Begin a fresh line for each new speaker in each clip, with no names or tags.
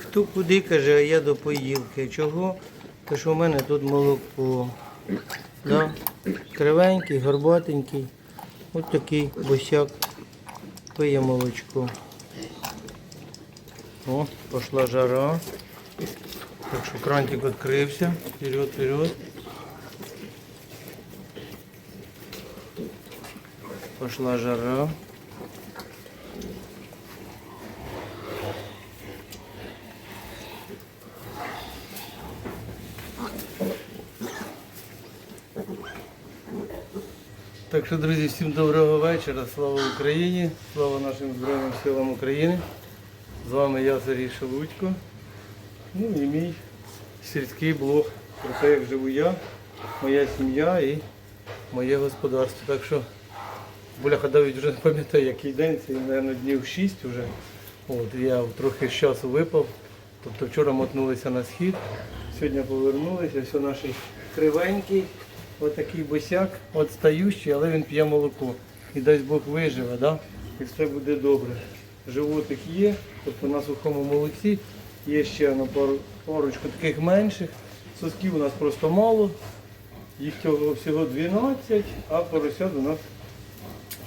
Хто куди каже, а я до поїлки. Чого? Тому що в мене тут молоко. Да? Кривенький, горбатенький. Ось такий босяк. Пиє молочко. О, пошла жара. Так що крантик відкрився. Вперед, вперед. Пошла жара. Так що, друзі, всім доброго вечора. Слава Україні, слава нашим Збройним силам України. З вами я, Сергій Шелудько. Ну і мій сільський блог про те, як живу я, моя сім'я і моє господарство. Так що, бляха, навіть вже не пам'ятаю, який день, це, мабуть, днів 6 вже. От, я трохи з часу випав. Тобто вчора мотнулися на схід, сьогодні повернулися, все наш кривенький, отакий босяк, отстаючий, але він п'є молоко. І дасть Бог виживе, да? і все буде добре. Животик є, тобто на сухому молоці є ще на пару, парочку таких менших. Сосків у нас просто мало, їх всього 12, а поросят у нас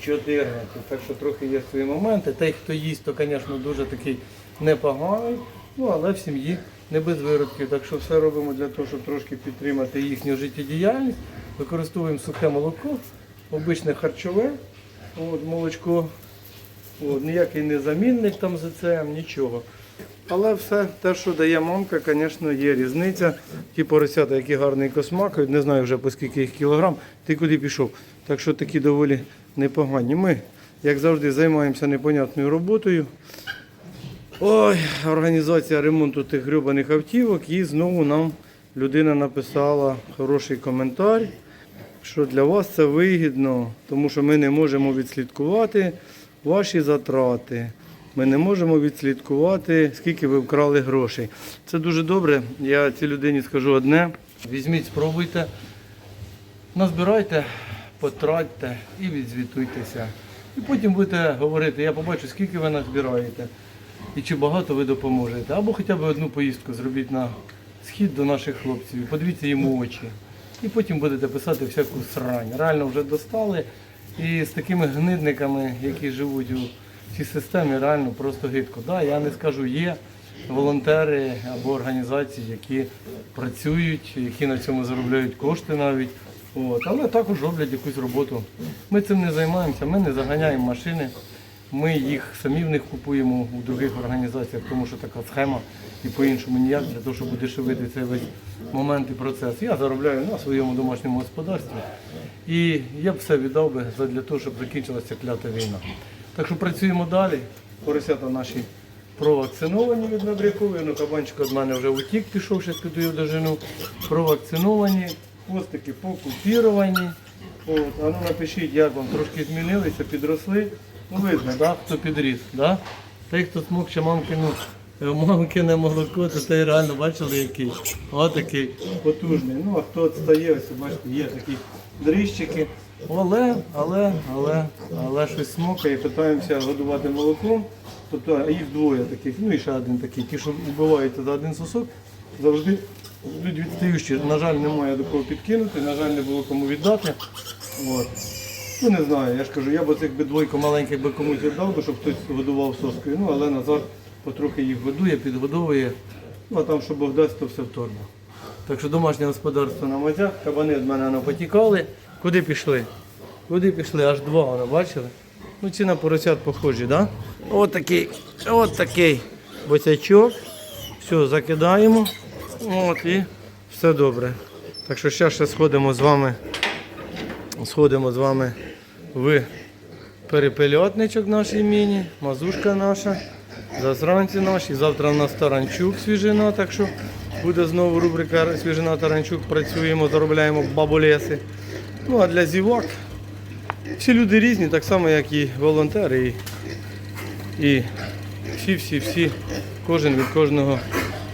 14. Так що трохи є свої моменти. Той, хто їсть, то, звісно, дуже такий непоганий, ну але в сім'ї не без виродків. Так що все робимо для того, щоб трошки підтримати їхню життєдіяльність. Використовуємо сухе молоко, обичне харчове, от, молочко. От, ніякий не замінник там за це, нічого. Але все те, що дає мамка, звісно, є різниця. Ті поросята, які гарний космакають, не знаю вже по скільки їх кілограм, ти куди пішов. Так що такі доволі непогані. Ми, як завжди, займаємося непонятною роботою. Ой, організація ремонту тих грюбаних автівок. І знову нам людина написала хороший коментар, що для вас це вигідно, тому що ми не можемо відслідкувати ваші затрати. Ми не можемо відслідкувати, скільки ви вкрали грошей. Це дуже добре. Я цій людині скажу одне. Візьміть, спробуйте, назбирайте, потратьте і відзвітуйтеся. І потім будете говорити, я побачу, скільки ви назбираєте і чи багато ви допоможете. Або хоча б одну поїздку зробіть на схід до наших хлопців, подивіться їм у очі. І потім будете писати всяку срань. Реально вже достали. І з такими гнидниками, які живуть у цій системі, реально просто гидко. Да, я не скажу, є волонтери або організації, які працюють, які на цьому заробляють кошти навіть. От, але також роблять якусь роботу. Ми цим не займаємося, ми не заганяємо машини. Ми їх самі в них купуємо у других організаціях, тому що така схема і по-іншому ніяк для того, щоб удешевити цей весь момент і процес. Я заробляю на своєму домашньому господарстві. І я б все віддав би для того, щоб закінчилася клята війна. Так що працюємо далі. Поросята наші провакциновані від набрякової. Ну, кабанчик від мене вже утік, пішов, ще піду його дожену. Провакциновані, хвостики покупіровані. От, а ну напишіть, як вам трошки змінилися, підросли. Ну видно, да, хто підріс. Да? Той, хто смокче мамкину, е, мамкине молоко, то той реально бачили який. Отакий потужний. Ну а хто відстає, ось бачите, є такі дріжчики. Але, але, але, але щось смокає, питаємося годувати молоком. Тобто їх двоє таких, ну і ще один такий. Ті, що вбивають за один сосок, завжди люди відстаючі. На жаль, немає до кого підкинути, на жаль, не було кому віддати. От. Ну не знаю, я ж кажу, я б цих би двойко маленьких би комусь віддав, би, щоб хтось годував соскою. Ну, але Назар потрохи їх годує, підгодовує. Ну а там, що Бог дасть, то все в торбу. Так що домашнє господарство на мазях, кабани від мене воно потікали. Куди пішли? Куди пішли? Аж два воно, бачили? Ну ці на поросят похожі, так? Да? От такий, от такий босячок. Все, закидаємо. От і все добре. Так що зараз ще сходимо з вами сходимо з вами в перепельотничок нашій міні, мазушка наша, засранці наші. Завтра у нас таранчук свіжина, так що буде знову рубрика свіжина таранчук. Працюємо, заробляємо бабулеси. Ну а для зівак всі люди різні, так само як і волонтери. І, і всі-всі-всі, кожен від кожного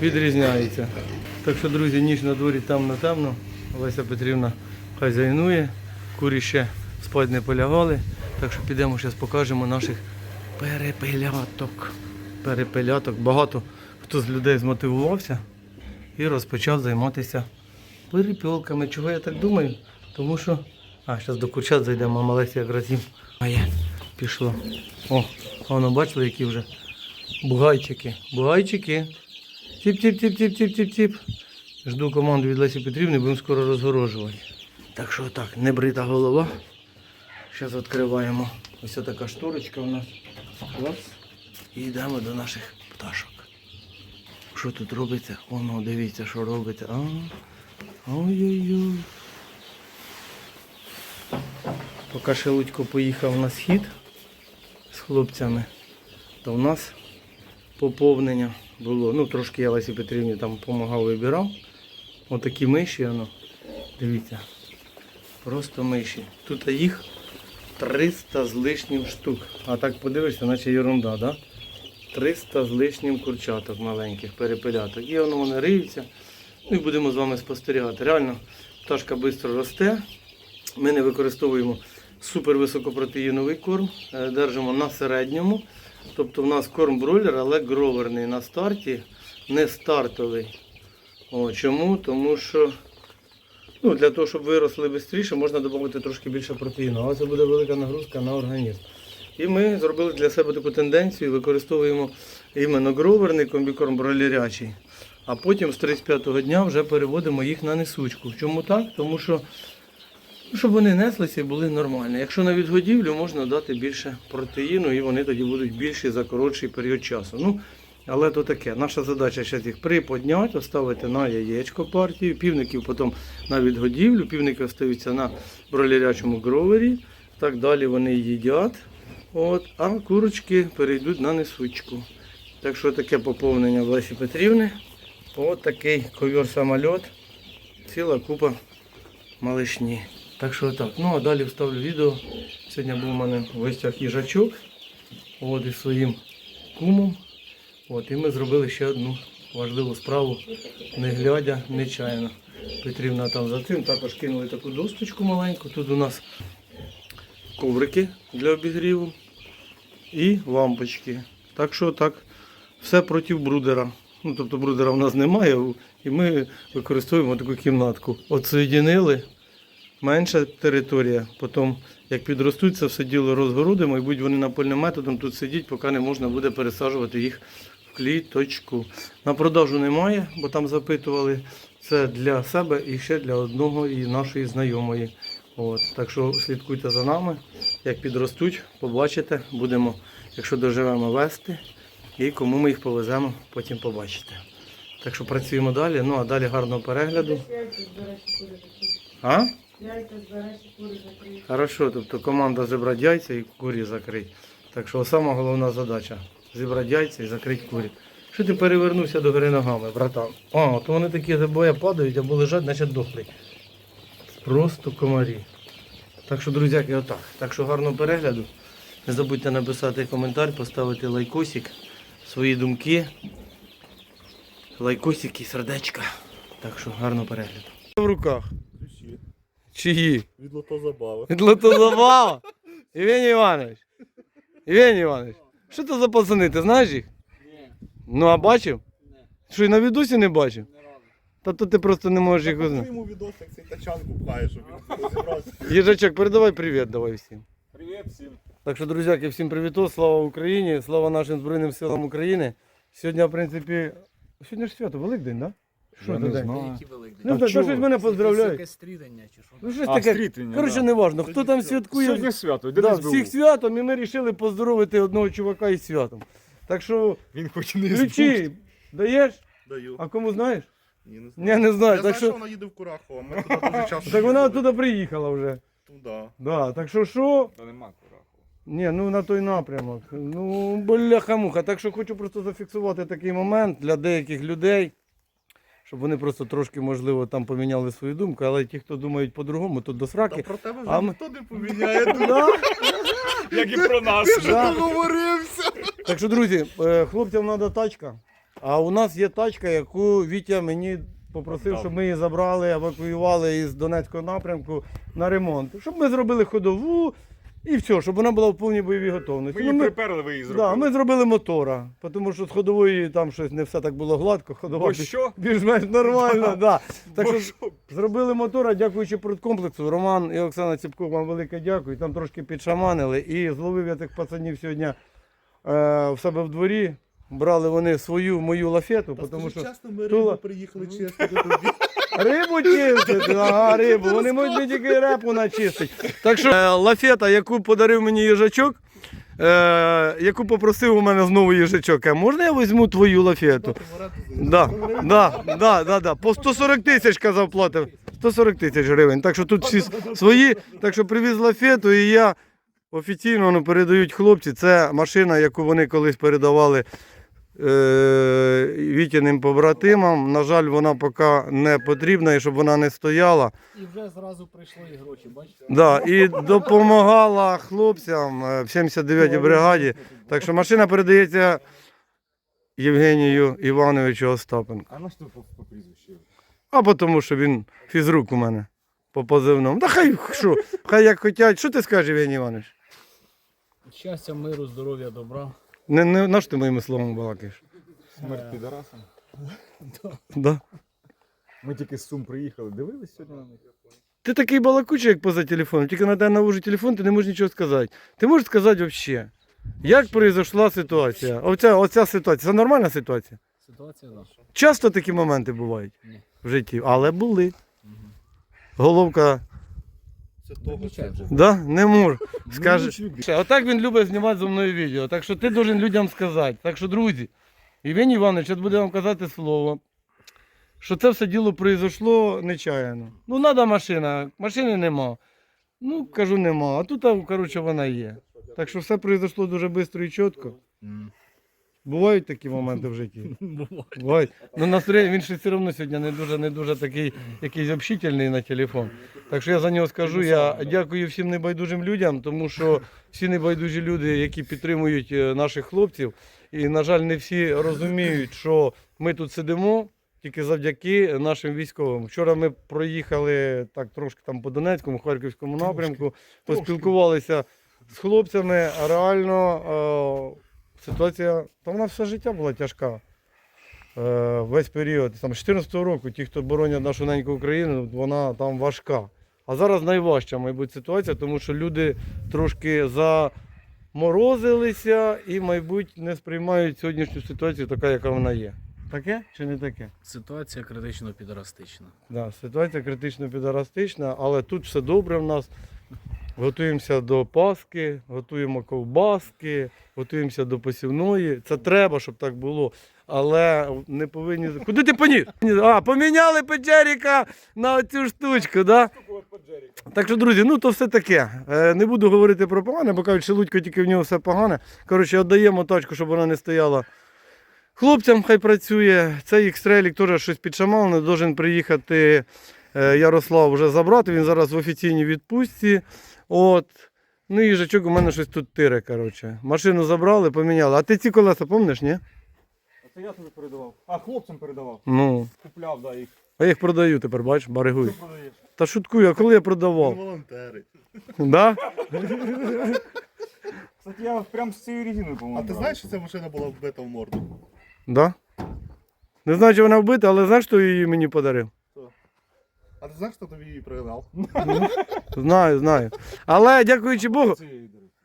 відрізняється. Так що, друзі, ніч на дворі темно-темно. Олеся Петрівна хазяйнує, курі ще спать не полягали. Так що підемо зараз покажемо наших перепеляток. Перепеляток. Багато хто з людей змотивувався і розпочав займатися перепілками. Чого я так думаю? Тому що. А, зараз до курчат зайдемо, мама Леся якраз їм. А я пішло. О, воно бачили, які вже бугайчики. Бугайчики. Тіп-тіп-тіп-тіп-тіп-тіп-тіп. Жду команду від Лесі Петрівни, будемо скоро розгорожувати. Так що так, небрита голова. Зараз відкриваємо. Ось така шторочка у нас. Клас. І йдемо до наших пташок. Що тут робиться? Воно, дивіться, що робиться. А, Ой-ой-ой. Поки Шелудько поїхав на схід з хлопцями, то в нас поповнення було. Ну, трошки я Лесі Петрівні там допомагав, вибирав. Отакі миші, воно. Дивіться. Просто миші. Тут їх 300 з лишнім штук. А так подивишся, наче ерунда, да? 300 з лишнім курчаток маленьких, перепеляток. І воно вони риються. Ну і будемо з вами спостерігати. Реально, пташка швидко росте. Ми не використовуємо супервисокопротеїновий корм, е, держимо на середньому. Тобто в нас корм бройлер, але гроверний на старті, не стартовий. О, чому? Тому що ну, для того, щоб виросли швидше, можна додати трошки більше протеїну, але це буде велика нагрузка на організм. І ми зробили для себе таку тенденцію, використовуємо іменно гроверний комбікорм бройлерячий, а потім з 35-го дня вже переводимо їх на несучку. Чому так? Тому що щоб вони неслися і були нормальні. Якщо на відгодівлю, можна дати більше протеїну і вони тоді будуть більші за коротший період часу. Ну, але то таке. Наша задача зараз їх приподняти, оставити на яєчко партію, півників потім на відгодівлю, півники остаються на бролярячому гровері. Так далі вони їдять. От, а курочки перейдуть на несучку. Так що таке поповнення в Лесі Петрівни. От такий ковер-самольот. Ціла купа малишні. Так що так. Ну а далі вставлю відео. Сьогодні був у мене в гостях їжачок. От із своїм кумом. От, і ми зробили ще одну важливу справу, не глядя, нечайно. Петрівна там за цим також кинули таку досточку маленьку. Тут у нас коврики для обігріву і лампочки. Так що так, все проти брудера. Ну, тобто брудера в нас немає, і ми використовуємо таку кімнатку. Отсоєдинили, менша територія. Потім, як підростуть, це все діло розгородимо і будуть вони напольним методом тут сидіть, поки не можна буде пересаджувати їх в кліточку. На продажу немає, бо там запитували. Це для себе і ще для одного і нашої знайомої. От. Так що слідкуйте за нами. Як підростуть, побачите, будемо, якщо доживемо вести. І кому ми їх повеземо, потім побачите. Так що працюємо далі. Ну а далі гарного перегляду. А? Хорошо, тобто команда зібрати яйця і курі закрити. Так що сама головна задача зібрати яйця і закрити курі. Що ти перевернувся до гори ногами, братан? А, то вони такі забоя падають або лежать, значить дохлі. Просто комарі. Так що, друзяки, отак. Так що гарного перегляду. Не забудьте написати коментар, поставити лайкосик, свої думки. Лайкосик і сердечка. Так що гарного перегляду. В руках. Чиї?
Від лотозабави.
Лотозабава. Євгеній Іванович. Євгеній Іванович. Що це за пацани, ти знаєш їх?
Ні,
Ну а бачив?
не,
Що і на відосі не бачив?
не разу.
Та то ти просто не можеш їх
Покажи
узнати.
йому відос, як цей тачанку пхає, щоб він розібрався.
Їжачок, передавай привіт давай всім.
Привіт всім.
Так що, друзяки, всім привіт, слава Україні, слава нашим Збройним силам України. Сьогодні, в принципі, сьогодні ж свято, Великдень, так? Да? Що
Я не знаю.
Які великдень?
Ну, так,
чого?
щось мене поздравляють.
Стрідання чи що?
Ну, щось
А,
таке.
стрітення,
Коротше,
да.
не важно, хто там святкує.
Сьогодні свято,
Да, всіх святом, і ми вирішили поздоровити одного чувака із святом. Так що,
Він хоч не
ключі даєш,
Даю.
а кому знаєш?
Ні, не
Я не знаю.
Я
Так
знаю, що
що,
вона їде в Курахово, ми туди дуже часто
так вона
їздили.
туди приїхала вже.
Туди.
Да, так що що?
Та нема кураху.
Ні, ну на той напрямок. Ну, бляха-муха. Так що хочу просто зафіксувати такий момент для деяких людей, щоб вони просто трошки, можливо, там поміняли свою думку, але ті, хто думають по-другому, то до
Та
сраки.
про тебе
А ми-
ніхто не поміняє.
Да?
Як і про нас.
Да.
Договорився.
Так що, друзі, е, хлопцям треба тачка. А у нас є тачка, яку Вітя мені попросив, щоб ми її забрали, евакуювали із Донецького напрямку на ремонт. Щоб ми зробили ходову І все, щоб вона була в повній бойовій готовності.
Ми
Ну,
її приперли, ви її
Да, ми зробили мотора, тому що з ходової там щось не все так було гладко, ходова
Бо що?
більш-менш нормально. Да. Так
Бо
що
що?
зробили мотора, дякуючи продкомплексу. Роман і Оксана Ціпко, вам велике дякую. Там трошки підшаманили. І зловив я тих пацанів сьогодні е, в себе в дворі. Брали вони свою мою лафету, тому що
чесно, ми
Тула-
приїхали чесно до тобі.
Рибу чистити, ага, рибу. Вони можуть не тільки репу начистити. Так що е, лафета, яку подарив мені їжачок, е, яку попросив у мене знову їжачок, а можна я візьму твою лафету? Да, да, да, да, да. По 140 тисяч казав платив. 140 тисяч гривень. Так що тут всі свої. Так що привіз лафету і я офіційно ну, передають хлопці. Це машина, яку вони колись передавали е, Вітіним побратимам. На жаль, вона поки не потрібна і щоб вона не стояла.
І вже зразу прийшли і гроші, бачите?
Да, і допомагала хлопцям е, в 79-й бригаді. Так що машина передається Євгенію Івановичу Остапенку.
А на що по, по прізвищу?
А тому, що він фізрук у мене по позивному. Та хай що, хай як хотять. Що ти скажеш, Євгеній Іванович?
Щастя, миру, здоров'я, добра.
Не, не, на ти моїми словами балакаєш?
Смерть підарасам.
Да?
Ми тільки з Сум приїхали. Дивились сьогодні на них?
Ти такий балакучий, як поза телефоном, тільки на тебе навожу телефон, ти не можеш нічого сказати. Ти можеш сказати взагалі, як произошла ситуація? Оця, оця ситуація. Це нормальна ситуація?
Ситуація наша.
Часто такі моменти бувають
Ні.
в житті, але були. Головка,
Це того,
вже.
да, не можу. Скаже.
Скажи.
Отак він любить знімати зі мною відео. Так що ти должен людям сказати. Так що, друзі, Євгеній Іванович, я буду вам казати слово, що це все діло произошло нечаянно. Ну, треба машина, машини нема. Ну, кажу, нема. А тут, коротше, вона є. Так що все произошло дуже швидко і чітко. Бувають такі моменти в житті. Бувають. Ну, настроєння, він ще все одно сьогодні не дуже, не дуже такий якийсь общительний на телефон. Так що я за нього скажу. Я дякую всім небайдужим людям, тому що всі небайдужі люди, які підтримують е, наших хлопців, і, на жаль, не всі розуміють, що ми тут сидимо тільки завдяки нашим військовим. Вчора ми проїхали так трошки там по Донецькому, Харківському напрямку, поспілкувалися з хлопцями, реально е, ситуація, та вона все життя була тяжка. Е, весь період, там, 14-го року, ті, хто боронять нашу неньку Україну, вона там важка. А зараз найважча, мабуть, ситуація, тому що люди трошки заморозилися і, мабуть, не сприймають сьогоднішню ситуацію така, яка вона є. Таке чи не таке?
Ситуація критично підрастична.
Да, ситуація критично підарастична, але тут все добре в нас. Готуємося до Пасхи, готуємо ковбаски, готуємося до посівної. Це треба, щоб так було. Але не повинні. Куди ти поніс? А, поміняли Печеріка на цю штучку, да? Так що, друзі, ну то все таке. Е, Не буду говорити про погане, бо кажуть, що Лудько тільки в нього все погане. Коротше, віддаємо тачку, щоб вона не стояла. Хлопцям хай працює. Цей екстрелік теж щось підшамав, не должен приїхати е, Ярослав вже забрати. Він зараз в офіційній відпустці. От. Ну і їжачок у мене щось тут тире, коротше. Машину забрали, поміняли. А ти ці колеса пам'ятаєш, ні?
А Це я тобі передавав. А, хлопцям передавав.
Ну.
Купляв, да, їх.
А я їх продаю тепер, бачиш, баригую.
Що продаєш?
Та шуткую, а коли я продавав?
волонтери.
Да?
Кстати, я прям з цією резиною, по-моєму.
А ти
брав.
знаєш, що ця машина була вбита в морду?
Да? Не знаю, чи вона вбита, але знаєш, хто її мені подарив?
А ти знаєш, хто тобі її пригнав?
Знаю, знаю. Але дякуючи Богу.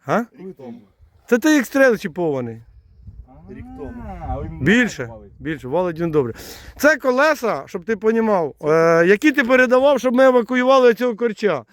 А?
Рік тому.
Це той екстрел чіпований.
Рік тому.
Більше. Більше, валить він добре. Це колеса, щоб ти розумів, е, які ти передавав, щоб ми евакуювали цього корча.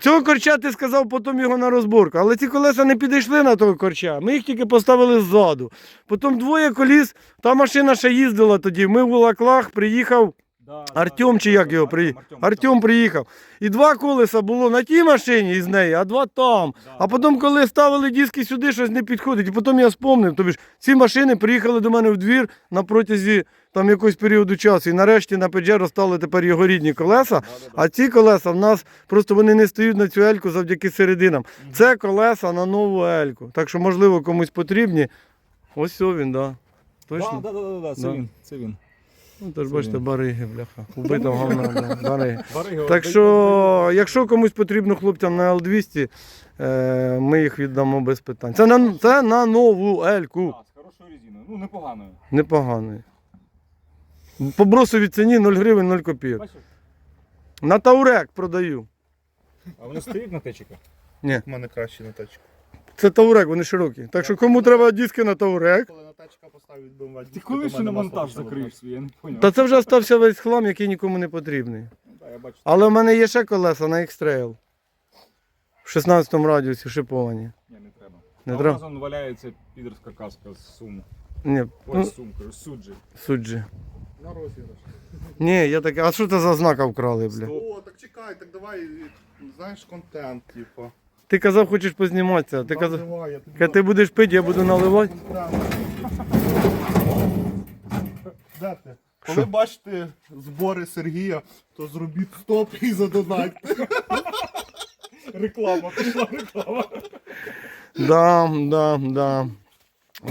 Цього корча ти сказав потім його на розборку, але ці колеса не підійшли на того корча. Ми їх тільки поставили ззаду. Потім двоє коліс, та машина ще їздила тоді. Ми в Улаклах приїхав.
Да,
Артем
да,
чи як його приїхав?
Артем,
приїхав. І два колеса було на тій машині із неї, а два там. А потім, коли ставили диски сюди, щось не підходить. І потім я спомнив, тобі ж ці машини приїхали до мене в двір на протязі там якогось періоду часу. І нарешті на Peugeot стали тепер його рідні колеса. А ці колеса в нас просто вони не стають на цю ельку завдяки серединам. Це колеса на нову ельку. Так що, можливо, комусь потрібні. Ось все він, да. Точно.
Да, да, да, да, да, це він, це він.
Ну, то ж бачите, бариги, бляха. Убита говна, да, бариги. Так що, якщо комусь потрібно хлопцям на Л200, е, ми їх віддамо без питань. Це на, це на нову Ельку.
з хорошою резиною. Ну, непоганою.
Непоганий. По бросовій ціні 0 гривень 0 копійок.
Бачиш?
На Таурек продаю.
А вони стоять на течиках?
Ні,
У мене краще на тачку.
Це Таурек, вони широкі. Так що кому треба диски на Таурек,
Коли на тачка поставить BMW,
Ти коли ще на монтаж закриєш свій, я не поняв.
та це вже стався весь хлам, який нікому не потрібний.
Ну, я бачу.
Але в мене є ще колеса на X-Trail. В 16 радіусі шиповані.
Ні, не треба.
Не треба?
у валяється підерська каска з суму.
Ні, ну,
з сумкою, суджі.
суджі.
На розіграш.
Ні, я таке, а що це за знака вкрали, бля?
О, так чекай, так давай, знаєш, контент, типу.
Ти казав, хочеш позніматися. Ти казав,
Давай, я тобі
Ка ти будеш пити, я буду наливати.
Де ти? Коли бачите збори Сергія, то зробіть стоп і задонатьте.
Реклама, пішла реклама.
Да, да, да.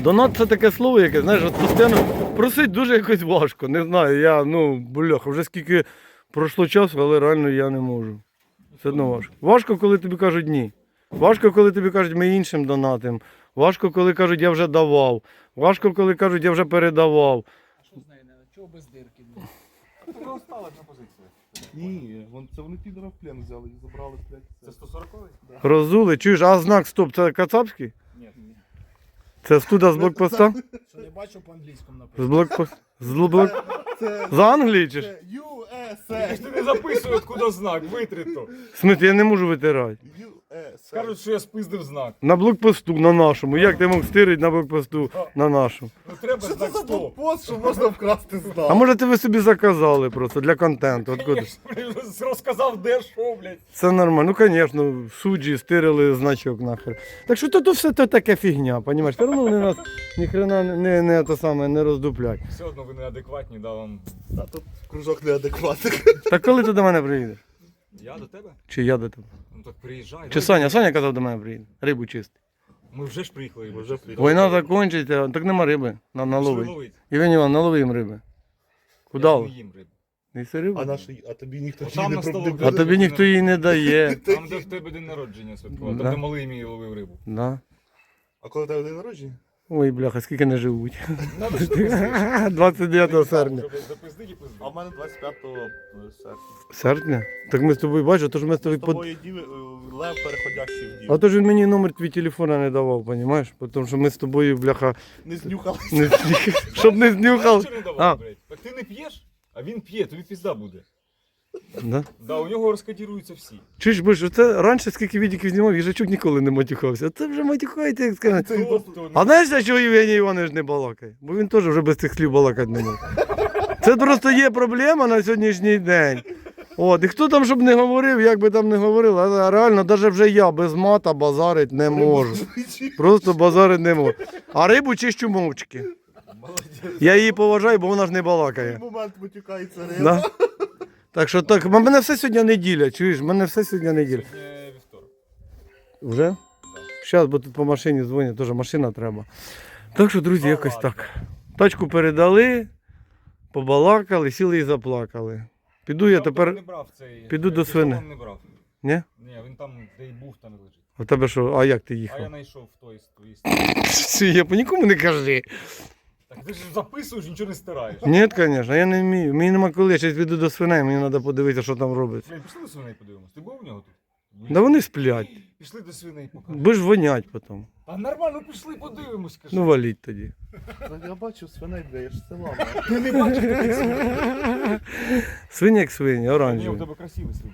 Донат це таке слово, яке, знаєш, от постійно просить дуже якось важко. Не знаю, я, ну, бляха, вже скільки пройшло часу, але реально я не можу. Все одно важко. Важко, коли тобі кажуть ні. Важко, коли тобі кажуть, ми іншим донатим. Важко, коли кажуть, я вже давав. Важко, коли кажуть, я вже передавав.
А Що з нею? не- Чого без дирки?
Це остала пропозиція.
Ні, вон, це вони підора в плен взяли і забрали, блядь.
Це 140-й?
Розули, чуєш, а знак стоп, це кацапський?
Ні, ні.
Це студа з блокпоста?
Що не бачу по-англійському
З
написано.
блокпоста? З блок...
Це
З Англії чи ж?
це USA.
Ти не записуй, откуда знак, витри то.
В смысле, я не можу витирати.
Скажуть, що я спиздив знак.
На блокпосту, на нашому. Як ти мог стирити на блокпосту на нашому?
Ну треба
Що це
знак
за блокпост, що можна вкрасти знак?
А може ти ви собі заказали просто для контенту? Откуда?
Конечно, розказав, де що, блядь.
Це нормально. Ну, звісно, суджі стирили значок нахер. Так що то, то все то таке фігня, понімаєш? Все одно вони нас ніхрена не, не, те саме, не роздуплять.
Все одно ви неадекватні, да вам.
Та тут кружок неадекватних.
Так коли ти до мене приїдеш?
Я до тебе?
Чи я до тебе?
Ну так приїжджай.
Чи Саня? Саня казав до мене приїде. Рибу чисти.
Ми вже ж приїхали.
Ми вже приїхали.
Війна закінчиться, так нема риби. На, налови.
ловить.
Іван Іван, налови їм риби. Куди?
Я не їм рибу.
Неси рибу?
А наш, а тобі ніхто
Отам
її не
столу
про-
А тобі ніхто її не дає.
Там, де в тебе день народження святкував,
Да.
там, де малий мій ловив рибу.
Да.
А коли тебе день народження?
Ой, бляха, скільки не живуть.
Надо ж запиздити.
29 серпня.
Вже запиздить і пизди.
А в мене 25 серпня.
Серпня? Так ми з тобою бачиш, то ж ми з тобою под...
тобою діви, е, лев переходящий в
А то ж він мені номер твій телефона не давав, понімаєш? Тому що ми з тобою, бляха,
Не знюхали.
не... щоб не знюхав. А.
блядь? Так ти не п'єш, а він п'є, тобі пізда буде.
Да?
Да, у нього розкодіруються всі.
Чуєш, бо ж це раніше скільки відіків знімав, їжачок ніколи не матюхався. А це вже матюхається, як сказати.
Просто
А знаєш, за чого Євгеній Іванович не балакає? Бо він теж вже без цих слів балакати не може. Це просто є проблема на сьогоднішній день. От, і хто там щоб не говорив, як би там не говорив, але реально, навіть вже я без мата базарить не можу. Просто базарить не можу. А рибу чищу мовчки. Я її поважаю, бо вона ж не
В
балакає.
момент витікається риба.
Да? Так що так, м- мене все сьогодні неділя, чуєш? Мене все сьогодні неділя.
Сьогодні вівторок.
Вже? Зараз, бо тут по машині дзвонять, теж машина треба. Так що, друзі, якось так. Тачку передали, побалакали, сіли і заплакали. Піду я
Я
тепер.
не брав цей.
піду до
телефон
свини.
не брав.
Ні?
Ні, він там, де й був, там і лежить.
А в тебе що? А як ти
А я
їхав?
знайшов в той з твоїй сторони.
Я по нікому не кажи.
Так ти ж записуєш, нічого не стираєш.
Ні, звісно, я не вмію. Мені нема коли, я зараз піду до свиней, мені треба подивитися, що там робиться.
Блін, пішли до свиней подивимось. Ти був у нього тут?
Да вони сплять.
Пішли до свиней покажи.
Будеш вонять потім.
А нормально пішли, подивимось, кажи.
Ну валіть тоді.
Я бачив свиней, бля, я ж з села.
Ти не бачиш таких свиней?
Свині як свині,
Ні, у
оранжеві.
тебе красивий свин.